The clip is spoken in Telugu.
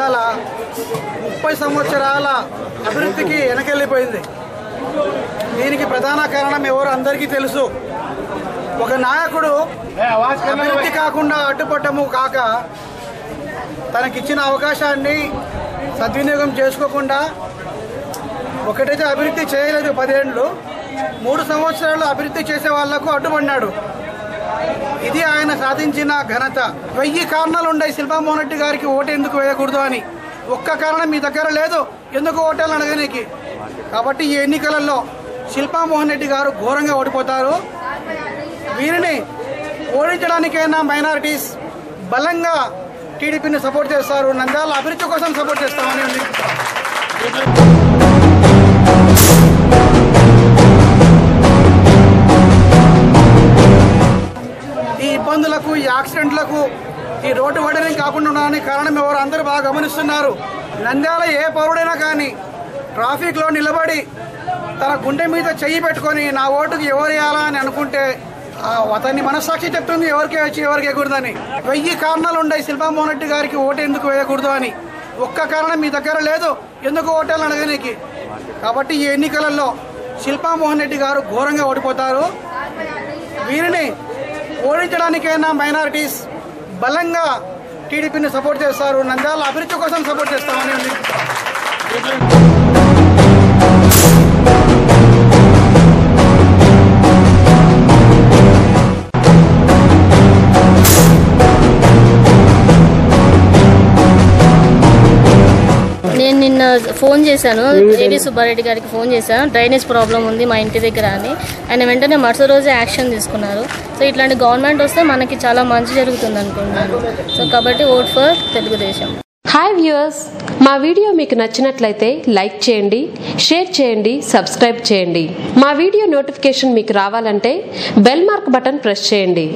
జిల్లాల ముప్పై సంవత్సరాల అభివృద్ధికి వెనకెళ్ళిపోయింది. దీనికి ప్రధాన కారణం ఎవరు అందరికీ తెలుసు. ఒక నాయకుడు అభివృద్ధి కాకుండా అడ్డుపట్టము కాక తనకిచ్చిన అవకాశాన్ని సద్వినియోగం చేసుకోకుండా ఒకటైతే అభివృద్ధి చేయలేదు పదిహేనులు మూడు సంవత్సరాలు అభివృద్ధి చేసే వాళ్ళకు అడ్డుపడినాడు. ఇది ఆయన సాధించిన ఘనత. వెయ్యి కారణాలు ఉన్నాయి శిల్పామోహన్ రెడ్డి గారికి ఓటు ఎందుకు వేయకూడదు అని. ఒక్క కారణం మీ దగ్గర లేదు. ఎందుకు ఓటాలు అడగనీకి? కాబట్టి ఈ ఎన్నికలలో శిల్పామోహన్ రెడ్డి గారు ఘోరంగా ఓడిపోతారు. వీరిని ఓడించడానికైనా మైనారిటీస్ బలంగా టీడీపీని సపోర్ట్ చేస్తారు. నంద్యాల అభివృద్ధి కోసం సపోర్ట్ చేస్తామని ఇబ్బందులకు ఈ యాక్సిడెంట్లకు ఈ రోడ్డు వడనే కాకుండా ఉండడానికి కారణం ఎవరు అందరూ బాగా గమనిస్తున్నారు. నంద్యాల ఏ పౌరుడైనా కానీ ట్రాఫిక్లో నిలబడి తన గుండె మీద చెయ్యి పెట్టుకొని నా ఓటుకు ఎవరు వేయాలా అని అనుకుంటే అతన్ని మనస్సాక్షి చెప్తుంది ఎవరికి వచ్చి ఎవరికి వేయకూడదని. వెయ్యి కారణాలు ఉన్నాయి. శిల్పామోహన్ రెడ్డి గారికి ఓటు ఎందుకు వేయకూడదు అని. ఒక్క కారణం మీ దగ్గర లేదు. ఎందుకు ఓటాలు అడగనీకి? కాబట్టి ఈ ఎన్నికలలో శిల్పామోహన్ రెడ్డి గారు ఘోరంగా ఓడిపోతారు. వీరిని ఓడించడానికైనా మైనారిటీస్ బలంగా టీడీపీని సపోర్ట్ చేస్తారు. నంద్యాల అభివృద్ధి కోసం సపోర్ట్ చేస్తామని నేను నిన్న ఫోన్ చేశాను ఏవి సుబ్బారెడ్డి గారికి ఫోన్ చేశాను డ్రైనేజ్ ప్రాబ్లం ఉంది మా ఇంటి దగ్గర అని. ఆయన వెంటనే మరుసటి రోజే యాక్షన్ తీసుకున్నారు. సో ఇట్లాంటి గవర్నమెంట్ వస్తే మనకి చాలా మంచి జరుగుతుంది అనుకుంటున్నాను. సో కాబట్టి vote for Telugudesam. Hi viewers మా వీడియో మీకు నచ్చినట్లయితే లైక్ చేయండి షేర్ చేయండి సబ్స్క్రైబ్ చేయండి. మా వీడియో నోటిఫికేషన్ మీకు రావాలంటే బెల్ మార్క్ బటన్ ప్రెస్ చేయండి.